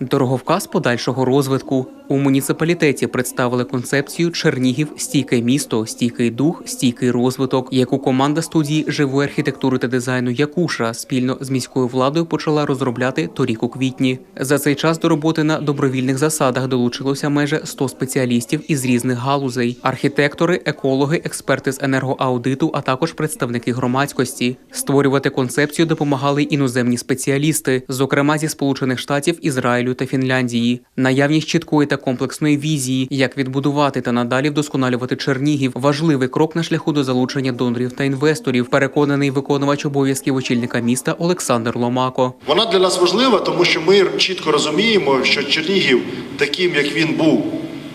Дороговказ подальшого розвитку у муніципалітеті представили концепцію Чернігів стійке місто, стійкий дух, стійкий розвиток, яку команда студії живої архітектури та дизайну Якуша спільно з міською владою почала розробляти торік у квітні. За цей час до роботи на добровільних засадах долучилося майже 100 спеціалістів із різних галузей: архітектори, екологи, експерти з енергоаудиту, а також представники громадськості. Створювати концепцію допомагали іноземні спеціалісти, зокрема зі Сполучених Штатів, Ізраїлю та Фінляндії. Наявність чіткої та комплексної візії, як відбудувати та надалі вдосконалювати Чернігів, важливий крок на шляху до залучення донорів та інвесторів. Переконаний виконувач обов'язків очільника міста Олександр Ломако. Вона для нас важлива, тому що ми чітко розуміємо, що Чернігів, таким як він був,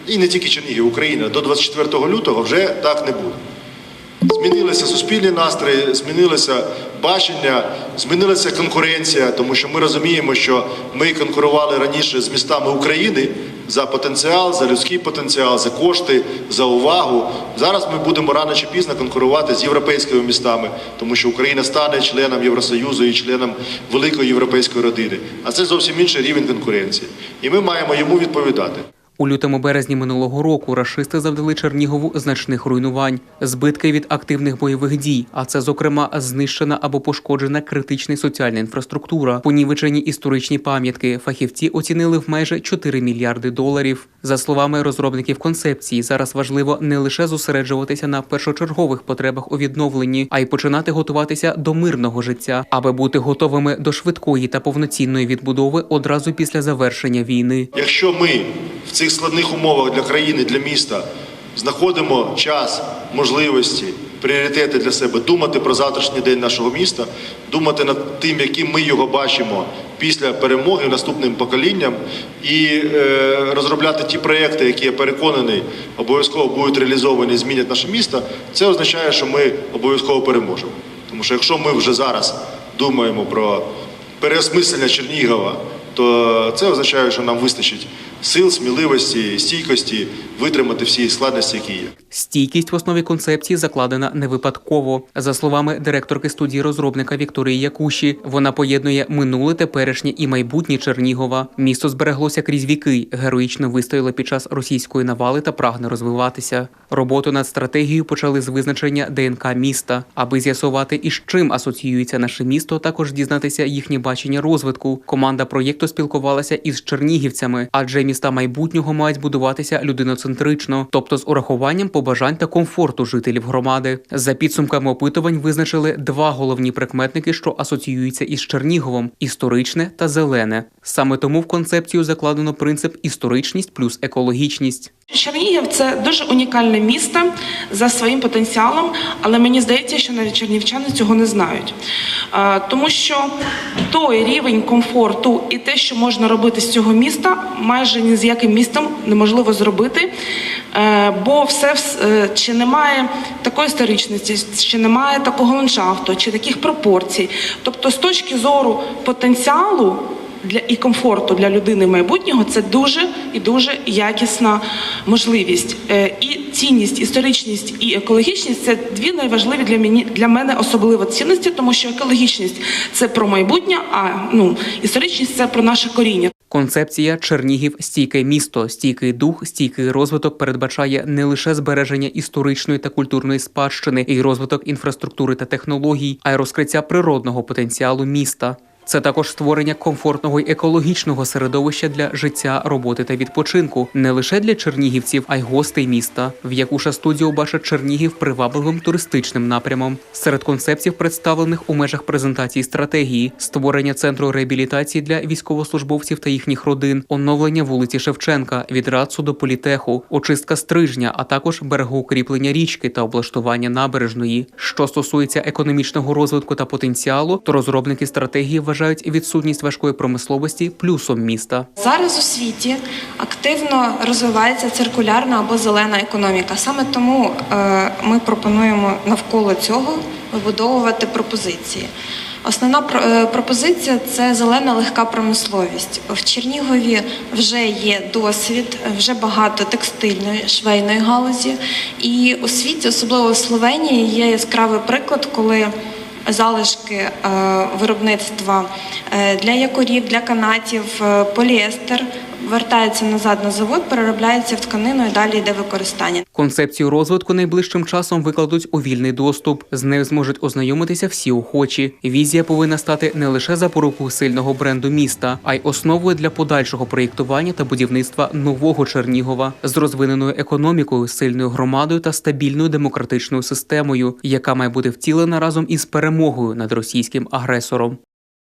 і не тільки Чернігів, Україна, до 24 лютого вже так не буде. Змінилися суспільні настрої, змінилося бачення, змінилася конкуренція, тому що ми розуміємо, що ми конкурували раніше з містами України за потенціал, за людський потенціал, за кошти, за увагу. Зараз ми будемо рано чи пізно конкурувати з європейськими містами, тому що Україна стане членом Євросоюзу і членом великої європейської родини. А це зовсім інший рівень конкуренції. І ми маємо йому відповідати. У лютому березні минулого року рашисти завдали Чернігову значних руйнувань, збитки від активних бойових дій, а це, зокрема, знищена або пошкоджена критична соціальна інфраструктура, понівечені історичні пам'ятки. Фахівці оцінили в майже 4 мільярди доларів. За словами розробників концепції, зараз важливо не лише зосереджуватися на першочергових потребах у відновленні, а й починати готуватися до мирного життя, аби бути готовими до швидкої та повноцінної відбудови одразу після завершення війни. Якщо ми в цих складних умовах для країни, для міста знаходимо час, можливості, пріоритети для себе, думати про завтрашній день нашого міста, думати над тим, яким ми його бачимо після перемоги наступним поколінням, і е, розробляти ті проекти, які я переконаний, обов'язково будуть реалізовані, змінять наше місто, це означає, що ми обов'язково переможемо. Тому що якщо ми вже зараз думаємо про переосмислення Чернігова, то це означає, що нам вистачить сил, сміливості, стійкості витримати всі складності, які є. Стійкість в основі концепції закладена не випадково. За словами директорки студії розробника Вікторії Якуші, вона поєднує минуле, теперішнє і майбутнє Чернігова. Місто збереглося крізь віки, героїчно вистояло під час російської навали та прагне розвиватися. Роботу над стратегією почали з визначення ДНК міста, аби з'ясувати, із чим асоціюється наше місто. Також дізнатися їхнє бачення розвитку. Команда проєкту спілкувалася із чернігівцями, адже міста майбутнього мають будуватися людиноцентрично, тобто з урахуванням побажань та комфорту жителів громади. За підсумками опитувань визначили два головні прикметники, що асоціюються із Черніговом: історичне та зелене. Саме тому в концепцію закладено принцип історичність плюс екологічність. Чернігів це дуже унікальне місто за своїм потенціалом, але мені здається, що навіть чернівчани цього не знають. Тому що той рівень комфорту і те, що можна робити з цього міста, майже ні з яким містом неможливо зробити, Е, бо все е, чи немає такої історичності, чи немає такого ландшафту, чи таких пропорцій. Тобто, з точки зору потенціалу для і комфорту для людини майбутнього це дуже і дуже якісна можливість. Е, І цінність, історичність і екологічність це дві найважливі для мені для мене особливо цінності, тому що екологічність це про майбутнє, а ну історичність це про наше коріння. Концепція Чернігів стійке місто, стійкий дух, стійкий розвиток передбачає не лише збереження історичної та культурної спадщини і розвиток інфраструктури та технологій, а й розкриття природного потенціалу міста. Це також створення комфортного й екологічного середовища для життя, роботи та відпочинку не лише для чернігівців, а й гостей міста. В Якуша студіо бачить Чернігів привабливим туристичним напрямом. Серед концептів, представлених у межах презентації стратегії, створення центру реабілітації для військовослужбовців та їхніх родин, оновлення вулиці Шевченка від Рацу до політеху, очистка стрижня, а також берегоукріплення річки та облаштування набережної. Що стосується економічного розвитку та потенціалу, то розробники стратегії вважають відсутність важкої промисловості плюсом міста. Зараз у світі активно розвивається циркулярна або зелена економіка. Саме тому е, ми пропонуємо навколо цього вибудовувати пропозиції. Основна е, пропозиція це зелена легка промисловість. В Чернігові вже є досвід, вже багато текстильної швейної галузі. І у світі, особливо в Словенії, є яскравий приклад, коли залишки е, виробництва е, для якорів, для канатів, е, поліестер вертається назад на завод, переробляється в тканину і далі йде використання. Концепцію розвитку найближчим часом викладуть у вільний доступ. З нею зможуть ознайомитися всі охочі. Візія повинна стати не лише запорукою сильного бренду міста, а й основою для подальшого проєктування та будівництва нового Чернігова з розвиненою економікою, сильною громадою та стабільною демократичною системою, яка має бути втілена разом із перемогою над російським агресором.